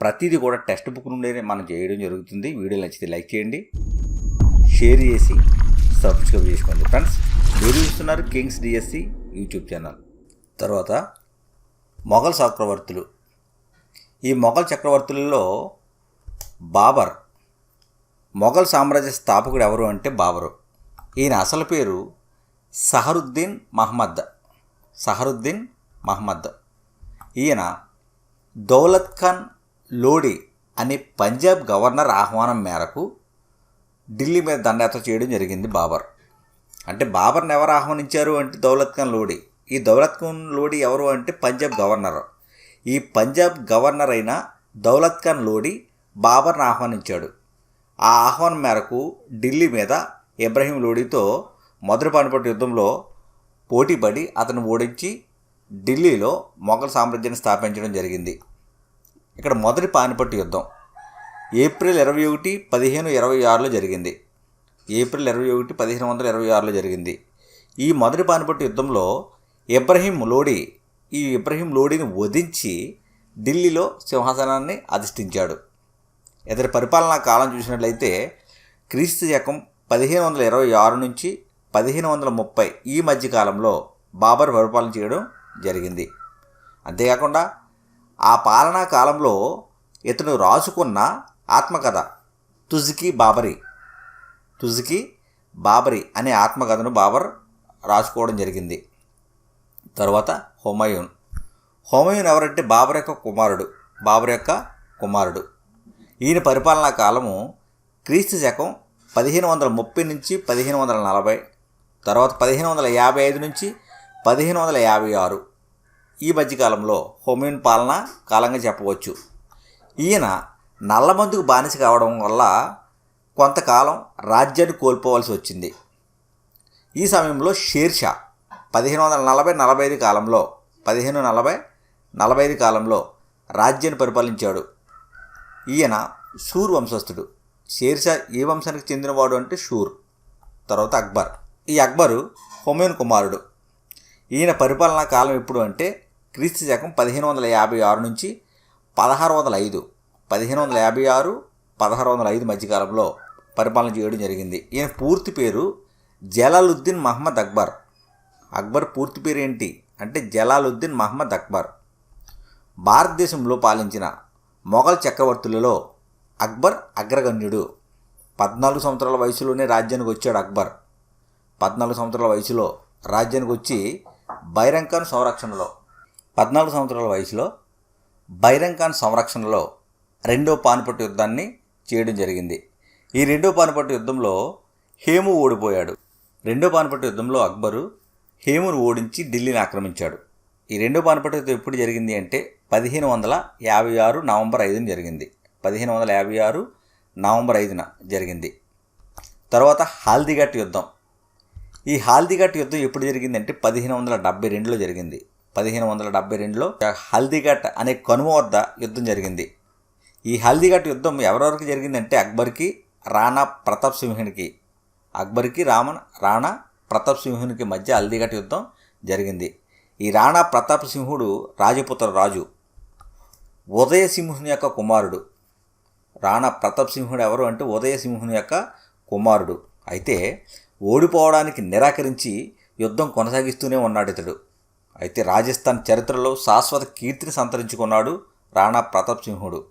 ప్రతిదీ కూడా text book నుండే మనం చేయడం జరుగుతుంది. వీడియో నచ్చితే లైక్ చేయండి. షేర్ చేసి సబ్స్క్రైబ్ చేసుకోండి. ఫ్రెండ్స్ మీరు చూస్తున్నారు కింగ్స్ డిఎస్సి యూట్యూబ్ ఛానల్. తర్వాత మొఘల్ చక్రవర్తులు. ఈ మొఘల్ చక్రవర్తులలో బాబర్ మొఘల్ సామ్రాజ్య స్థాపకుడు ఎవరు అంటే బాబరు. ఈయన అసలు పేరు సహరుద్దీన్ మహమ్మద్ సహరుద్దీన్ మహమ్మద్ ఈయన దౌలత్ ఖాన్ లోడి అనే పంజాబ్ గవర్నర్ ఆహ్వానం మేరకు ఢిల్లీ మీద దండయాత్ర చేయడం జరిగింది బాబర్. అంటే బాబర్ని ఎవరు ఆహ్వానించారు అంటే దౌలత్ ఖాన్ లోడి. ఈ దౌలత్ ఖాన్ లోడి ఎవరు అంటే పంజాబ్ గవర్నర్. ఈ పంజాబ్ గవర్నర్ అయిన దౌలత్ ఖాన్ లోడి బాబర్ని ఆహ్వానించాడు. ఆ ఆహ్వానం మేరకు ఢిల్లీ మీద ఇబ్రహీం లోడితో మొదటి పానిపట్టు యుద్ధంలో పోటీపడి అతను ఓడించి ఢిల్లీలో మొఘల్ సామ్రాజ్యాన్ని స్థాపించడం జరిగింది. ఇక్కడ మొదటి పానిపట్టు యుద్ధం. ఏప్రిల్ ఇరవై ఒకటి పదిహేను ఇరవై ఆరులో జరిగింది. ఏప్రిల్ ఇరవై ఒకటి పదిహేను వందల ఇరవై ఆరులో జరిగింది. ఈ మొదటి పానిపట్టు యుద్ధంలో ఇబ్రహీం లోడి ఈ ఇబ్రహీం లోడిని వధించి ఢిల్లీలో సింహాసనాన్ని అధిష్ఠించాడు. ఇతని పరిపాలనా కాలం చూసినట్లయితే క్రీస్తు శకం పదిహేను వందల ఇరవై ఆరు నుంచి పదిహేను వందల ముప్పై ఈ మధ్య కాలంలో బాబర్ పరిపాలన చేయడం జరిగింది. అంతేకాకుండా ఆ పాలనా కాలంలో ఇతను రాసుకున్న ఆత్మకథ తుజుకి బాబరి. తుజుకి బాబరి అనే ఆత్మకథను బాబర్ రాసుకోవడం జరిగింది. తర్వాత హుమాయూన్. హుమాయూన్ ఎవరంటే బాబర్ యొక్క కుమారుడు బాబర్ యొక్క కుమారుడు. ఈయన పరిపాలనా కాలము క్రీస్తు శకం పదిహేను వందల ముప్పై నుంచి పదిహేను వందల నలభై తర్వాత పదిహేను వందల యాభై ఐదు నుంచి పదిహేను వందల యాభై ఆరు. ఈ మధ్యకాలంలో హోమియోన్ పాలన కాలంగా చెప్పవచ్చు. ఈయన నల్లమందుకు బానిస కావడం వల్ల కొంతకాలం రాజ్యాన్ని కోల్పోవలసి వచ్చింది. ఈ సమయంలో షేర్షా పదిహేను వందల నలభై నలభై ఐదు కాలంలో పదిహేను నలభై నలభై ఐదు కాలంలో రాజ్యాన్ని పరిపాలించాడు. ఈయన షూర్ వంశస్థుడు. షేర్షా ఏ వంశానికి చెందినవాడు అంటే షూర్. తర్వాత అక్బర్. ఈ అక్బరు హుమయూన్ కుమారుడు. ఈయన పరిపాలనా కాలం ఎప్పుడు అంటే క్రీస్తు శకం పదిహేను వందల యాభై ఆరు నుంచి పదహారు వందల ఐదు పదిహేను వందల యాభై ఆరు పదహారు వందల ఐదు మధ్యకాలంలో పరిపాలన చేయడం జరిగింది. ఈయన పూర్తి పేరు జలాలుద్దీన్ మహమ్మద్ అక్బర్. అక్బర్ పూర్తి పేరు ఏంటి అంటే జలాలుద్దీన్ మహమ్మద్ అక్బర్. భారతదేశంలో పాలించిన మొఘల్ చక్రవర్తులలో అక్బర్ అగ్రగణ్యుడు. పద్నాలుగు సంవత్సరాల వయసులోనే రాజ్యానికి వచ్చాడు అక్బర్. పద్నాలుగు సంవత్సరాల వయసులో రాజ్యానికి వచ్చి బైరంకన్ సంరక్షణలో పద్నాలుగు సంవత్సరాల వయసులో బైరంగ్ సంరక్షణలో రెండో పానిపట్టు యుద్ధాన్ని చేయడం జరిగింది. ఈ రెండో పానిపట్టు యుద్ధంలో హేము ఓడిపోయాడు. రెండో పానిపట్టు యుద్ధంలో అక్బరు హేమును ఓడించి ఢిల్లీని ఆక్రమించాడు. ఈ రెండో పానిపట్టు యుద్ధం ఎప్పుడు జరిగింది అంటే పదిహేను వందల యాభై ఆరు నవంబర్ ఐదున జరిగింది. పదిహేను వందల యాభై ఆరు నవంబర్ ఐదున జరిగింది. తర్వాత హాల్దిఘాట్ యుద్ధం. ఈ హాల్దిఘాట్ యుద్ధం ఎప్పుడు జరిగింది అంటే పదిహేను వందల డెబ్బై రెండులో జరిగింది. పదిహేను వందల డెబ్బై రెండులో హల్దీఘట్ అనే కనుమ వద్ద యుద్ధం జరిగింది. ఈ హల్దీఘట్ యుద్ధం ఎవరెవరికి జరిగిందంటే అక్బర్కి రాణా ప్రతాప్ సింహునికి. అక్బర్కి రామన్ రాణా ప్రతాప్ సింహునికి మధ్య అల్దిఘట్ యుద్ధం జరిగింది. ఈ రాణా ప్రతాప్ సింహుడు రాజపుత్ర రాజు. ఉదయసింహుని యొక్క కుమారుడు. రాణా ప్రతాప్ సింహుడు ఎవరు అంటే ఉదయసింహుని యొక్క కుమారుడు. అయితే ఓడిపోవడానికి నిరాకరించి యుద్ధం కొనసాగిస్తూనే ఉన్నాడు ఇతడు. అయితే రాజస్థాన్ చరిత్రలో శాశ్వత కీర్తిని సంతరించుకున్నాడు రాణా ప్రతాప్ సింహుడు.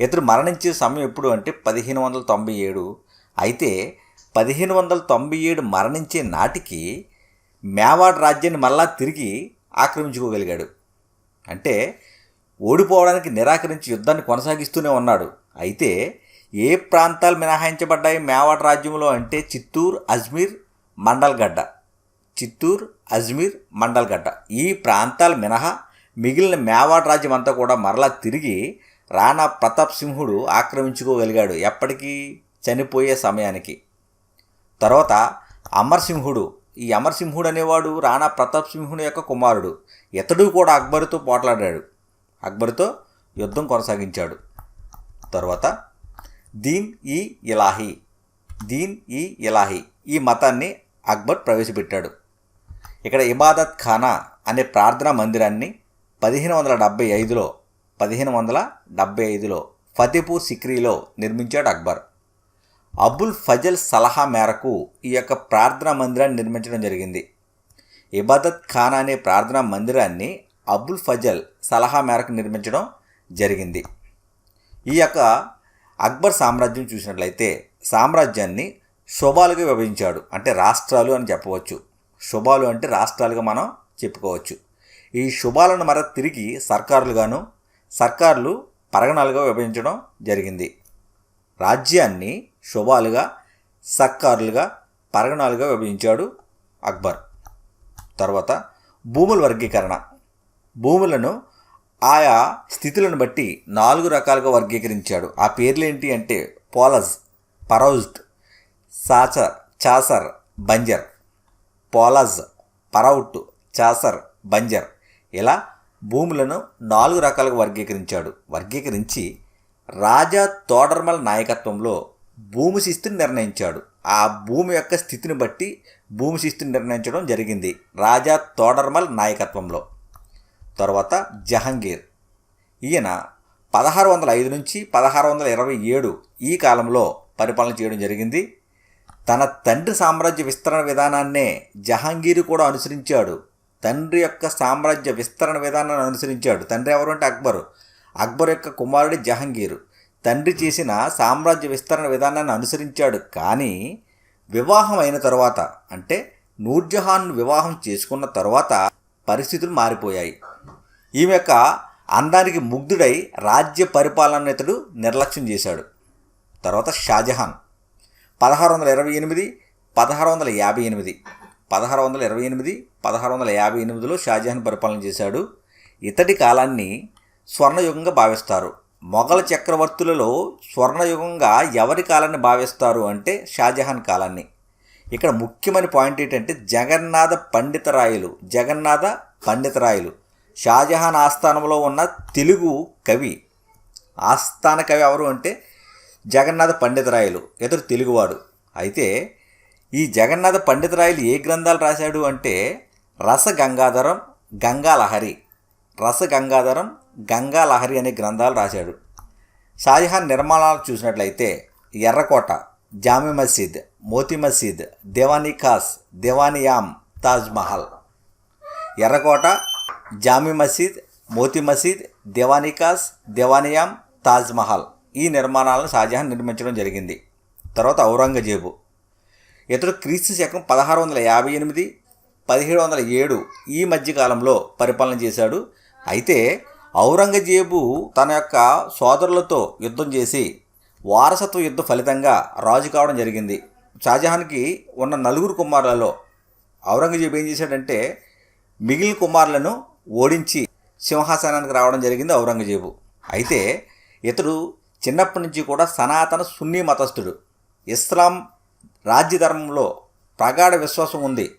ఇతడు మరణించే సమయం ఎప్పుడు అంటే పదిహేను వందల తొంభై ఏడు. అయితే పదిహేను వందల తొంభై ఏడు మరణించే నాటికి మేవాడ్ రాజ్యాన్ని మళ్ళా తిరిగి ఆక్రమించుకోగలిగాడు. అంటే ఓడిపోవడానికి నిరాకరించి యుద్ధాన్ని కొనసాగిస్తూనే ఉన్నాడు. అయితే ఏ ప్రాంతాలు మినహాయించబడ్డాయి మేవాడ్ రాజ్యంలో అంటే చిత్తూరు అజ్మీర్ మండల్గడ్డ. చిత్తూరు అజ్మీర్ మండల్గడ్డ. ఈ ప్రాంతాలు మినహా మిగిలిన మేవాడ్ రాజ్యం అంతా కూడా మరలా తిరిగి రాణా ప్రతాప్ సింహుడు ఆక్రమించుకోగలిగాడు ఎప్పటికీ చనిపోయే సమయానికి. తర్వాత అమర్సింహుడు ఈ అమర్సింహుడు అనేవాడు రాణా ప్రతాప్ సింహుడు యొక్క కుమారుడు. ఇతడు కూడా అక్బరుతో పోట్లాడాడు. అక్బరుతో యుద్ధం కొనసాగించాడు. తర్వాత దీన్ ఈ ఇలాహి. దీన్ ఈ ఇలాహి. ఈ మతాన్ని అక్బర్ ప్రవేశపెట్టాడు. ఇక్కడ ఇబాదత్ ఖానా అనే ప్రార్థనా మందిరాన్ని పదిహేను వందల డెబ్బై ఐదులో పదిహేను వందల డెబ్బై ఐదులో ఫతేపూర్ సిక్రీలో నిర్మించాడు అక్బర్. అబుల్ ఫజల్ సలహా మేరకు ఈ యొక్క ప్రార్థనా మందిరాన్ని నిర్మించడం జరిగింది. ఇబాదత్ ఖానా అనే ప్రార్థనా మందిరాన్ని అబుల్ ఫజల్ సలహా మేరకు నిర్మించడం జరిగింది. ఈ యొక్క అక్బర్ సామ్రాజ్యం చూసినట్లయితే సామ్రాజ్యాన్ని శోభాలుగా విభజించాడు అంటే రాష్ట్రాలు అని చెప్పవచ్చు. శుభాలు అంటే రాష్ట్రాలుగా మనం చెప్పుకోవచ్చు. ఈ శుభాలను మర తిరిగి సర్కారులుగాను సర్కారులు పరగణాలుగా విభజించడం జరిగింది. రాజ్యాన్ని శుభాలుగా సర్కారులుగా పరగణాలుగా విభజించాడు అక్బర్. తర్వాత భూముల వర్గీకరణ. భూములను ఆయా స్థితులను బట్టి నాలుగు రకాలుగా వర్గీకరించాడు. ఆ పేర్లు ఏంటి అంటే పోలజ్ పరౌజ్డ్ సాచర్ చాసర్ బంజర్. పోలజ్ పరౌట్ చాసర్ బంజర్ ఇలా భూములను నాలుగు రకాలుగా వర్గీకరించాడు. వర్గీకరించి రాజా తోడర్మల్ నాయకత్వంలో భూమి శిస్తుని నిర్ణయించాడు. ఆ భూమి యొక్క స్థితిని బట్టి భూమి శిస్తుని నిర్ణయించడం జరిగింది రాజా తోడర్మల్ నాయకత్వంలో. తర్వాత జహంగీర్. ఈయన పదహారు వందల ఐదు నుంచి పదహారు వందల ఇరవై ఏడు ఈ కాలంలో పరిపాలన చేయడం జరిగింది. తన తండ్రి సామ్రాజ్య విస్తరణ విధానాన్నే జహాంగీర్ కూడా అనుసరించాడు. తండ్రి యొక్క సామ్రాజ్య విస్తరణ విధానాన్ని అనుసరించాడు. తండ్రి ఎవరు అంటే అక్బరు. అక్బర్ యొక్క కుమారుడు జహాంగీరు. తండ్రి చేసిన సామ్రాజ్య విస్తరణ విధానాన్ని అనుసరించాడు. కానీ వివాహం అయిన తర్వాత అంటే నూర్జహాన్ వివాహం చేసుకున్న తర్వాత పరిస్థితులు మారిపోయాయి. ఈమె యొక్క అందానికి ముగ్ధుడై రాజ్య పరిపాలన ఇతడు నిర్లక్ష్యం చేశాడు. తర్వాత షాజహాన్. పదహారు వందల ఇరవై ఎనిమిది పదహారు వందల యాభై ఎనిమిది. పదహారు వందల ఇరవై ఎనిమిది పదహారు వందల యాభై ఎనిమిదిలో షాజహాన్ పరిపాలన చేశాడు. ఇతడి కాలాన్ని స్వర్ణయుగంగా భావిస్తారు. మొఘల చక్రవర్తులలో స్వర్ణయుగంగా ఎవరి కాలాన్ని భావిస్తారు అంటే షాజహాన్ కాలాన్ని. ఇక్కడ ముఖ్యమైన పాయింట్ ఏంటంటే జగన్నాథ పండితరాయలు జగన్నాథ పండితరాయలు. షాజహాన్ ఆస్థానంలో ఉన్న తెలుగు కవి ఆస్థాన కవి ఎవరు అంటే జగన్నాథ పండితరాయలు ఇతడు తెలుగువాడు. అయితే ఈ జగన్నాథ పండితరాయలు ఏ గ్రంథాలు రాశాడు అంటే రస గంగాధరం గంగాలహరి. రస గంగాధరం గంగాలహరి అనే గ్రంథాలు రాశాడు. షాజహాన్ నిర్మాణాలు చూసినట్లయితే ఎర్రకోట జామి మసీద్ మోతీ మసీద్ దేవానీ ఖాస్ దేవానియామ్ తాజ్ మహల్. ఎర్రకోట జామి మసీద్ మోతీ మసీద్ దేవానీ ఖాస్ దేవానియామ్ తాజ్ మహల్. ఈ నిర్మాణాలను షాజహాన్ నిర్మించడం జరిగింది. తర్వాత ఔరంగజేబు. ఇతడు క్రీస్తు శకం పదహారు వందల యాభై ఎనిమిది పదిహేడు వందల ఏడు ఈ మధ్యకాలంలో పరిపాలన చేశాడు. అయితే ఔరంగజేబు తన యొక్క సోదరులతో యుద్ధం చేసి వారసత్వ యుద్ధ ఫలితంగా రాజు కావడం జరిగింది. షాజహాన్కి ఉన్న నలుగురు కుమారులలో ఔరంగజేబు ఏం చేశాడంటే మిగిలిన కుమారులను ఓడించి సింహాసనానికి రావడం జరిగింది ఔరంగజేబు. అయితే ఇతడు చిన్నప్పటి నుంచి కూడా సనాతన సున్నీ మతస్థుడు. ఇస్లాం రాజ్యధర్మంలో ప్రగాఢ విశ్వాసం ఉంది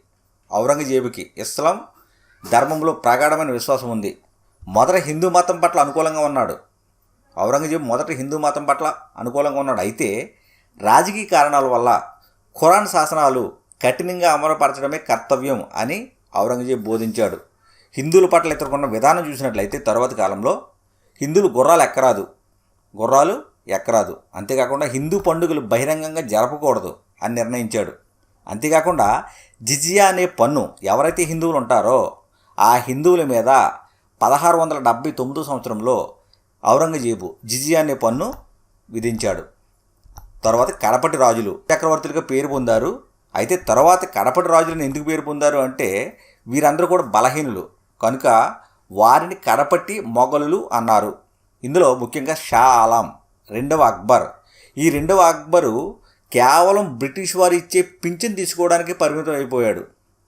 ఔరంగజేబుకి. ఇస్లాం ధర్మంలో ప్రగాఢమైన విశ్వాసం ఉంది. మొదట హిందూ మతం పట్ల అనుకూలంగా ఉన్నాడు. ఔరంగజేబు మొదట హిందూ మతం పట్ల అనుకూలంగా ఉన్నాడు. అయితే రాజకీయ కారణాల వల్ల ఖురాన్ శాసనాలు కఠినంగా అమలుపరచడమే కర్తవ్యం అని ఔరంగజేబ్ బోధించాడు. హిందువుల పట్ల ఎదుర్కొన్న విధానం చూసినట్లయితే తరువాతి కాలంలో హిందువులు గుర్రాలు ఎక్కరాదు. గుర్రాలు ఎక్కరాదు. అంతేకాకుండా హిందూ పండుగలు బహిరంగంగా జరపకూడదు అని నిర్ణయించాడు. అంతేకాకుండా జిజియా అనే పన్ను ఎవరైతే హిందువులు ఉంటారో ఆ హిందువుల మీద పదహారు వందల డెబ్బై తొమ్మిదో సంవత్సరంలో ఔరంగజేబు జిజియా అనే పన్ను విధించాడు. తర్వాత కడపటి రాజులు చక్రవర్తులుగా పేరు పొందారు. అయితే తర్వాత కడపటి రాజులను ఎందుకు పేరు పొందారు అంటే వీరందరూ కూడా బలహీనులు. కనుక వారిని కడపట్టి మొఘలులు అన్నారు. ఇందులో ముఖ్యంగా షా ఆలం రెండవ అక్బర్. ఈ రెండవ అక్బరు కేవలం బ్రిటిష్ వారు ఇచ్చే పింఛన్ తీసుకోవడానికి పరిమితం అయిపోయాడు.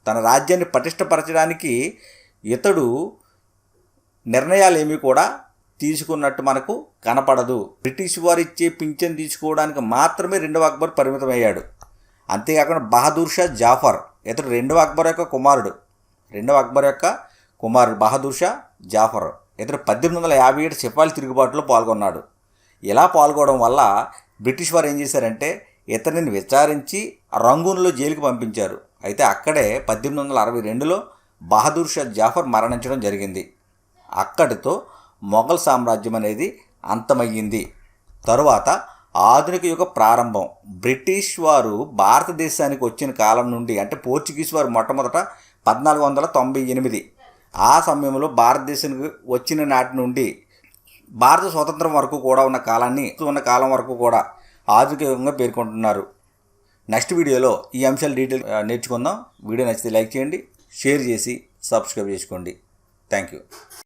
తన రాజ్యాన్ని పటిష్టపరచడానికి ఇతడు నిర్ణయాలు ఏమీ కూడా తీసుకున్నట్టు మనకు కనపడదు. బ్రిటిష్ వారు ఇచ్చే పింఛన్ తీసుకోవడానికి మాత్రమే రెండవ అక్బర్ పరిమితమయ్యాడు. అంతేకాకుండా బహదూర్ షా జాఫర్ ఇతడు రెండవ అక్బర్ యొక్క కుమారుడు. రెండవ అక్బర్ యొక్క కుమారుడు బహదూర్ షా జాఫర్. ఇతడు పద్దెనిమిది వందల యాభై ఏడు సిపాయిల తిరుగుబాటులో పాల్గొన్నాడు. ఇలా పాల్గొనడం వల్ల బ్రిటిష్ వారు ఏం చేశారంటే ఇతనిని విచారించి రంగూన్లో జైలుకి పంపించారు. అయితే అక్కడే పద్దెనిమిది వందల అరవై రెండులో బహదూర్ షా జాఫర్ మరణించడం జరిగింది. అక్కడితో మొఘల్ సామ్రాజ్యం అనేది అంతమయ్యింది. తరువాత ఆధునిక యుగ ప్రారంభం. బ్రిటిష్ వారు భారతదేశానికి వచ్చిన కాలం నుండి అంటే పోర్చుగీస్ వారు మొట్టమొదట పద్నాలుగు వందల తొంభై ఎనిమిది ఆ సమయంలో భారతదేశానికి వచ్చిన నాటి నుండి భారత స్వతంత్రం వరకు కూడా ఉన్న కాలాన్ని ఉన్న కాలం వరకు కూడా ఆధునికంగా పేర్కొంటున్నారు. నెక్స్ట్ వీడియోలో ఈ అంశాలు డీటెయిల్ నేర్చుకుందాం. వీడియో నచ్చితే లైక్ చేయండి షేర్ చేసి సబ్స్క్రైబ్ చేసుకోండి. Thank you.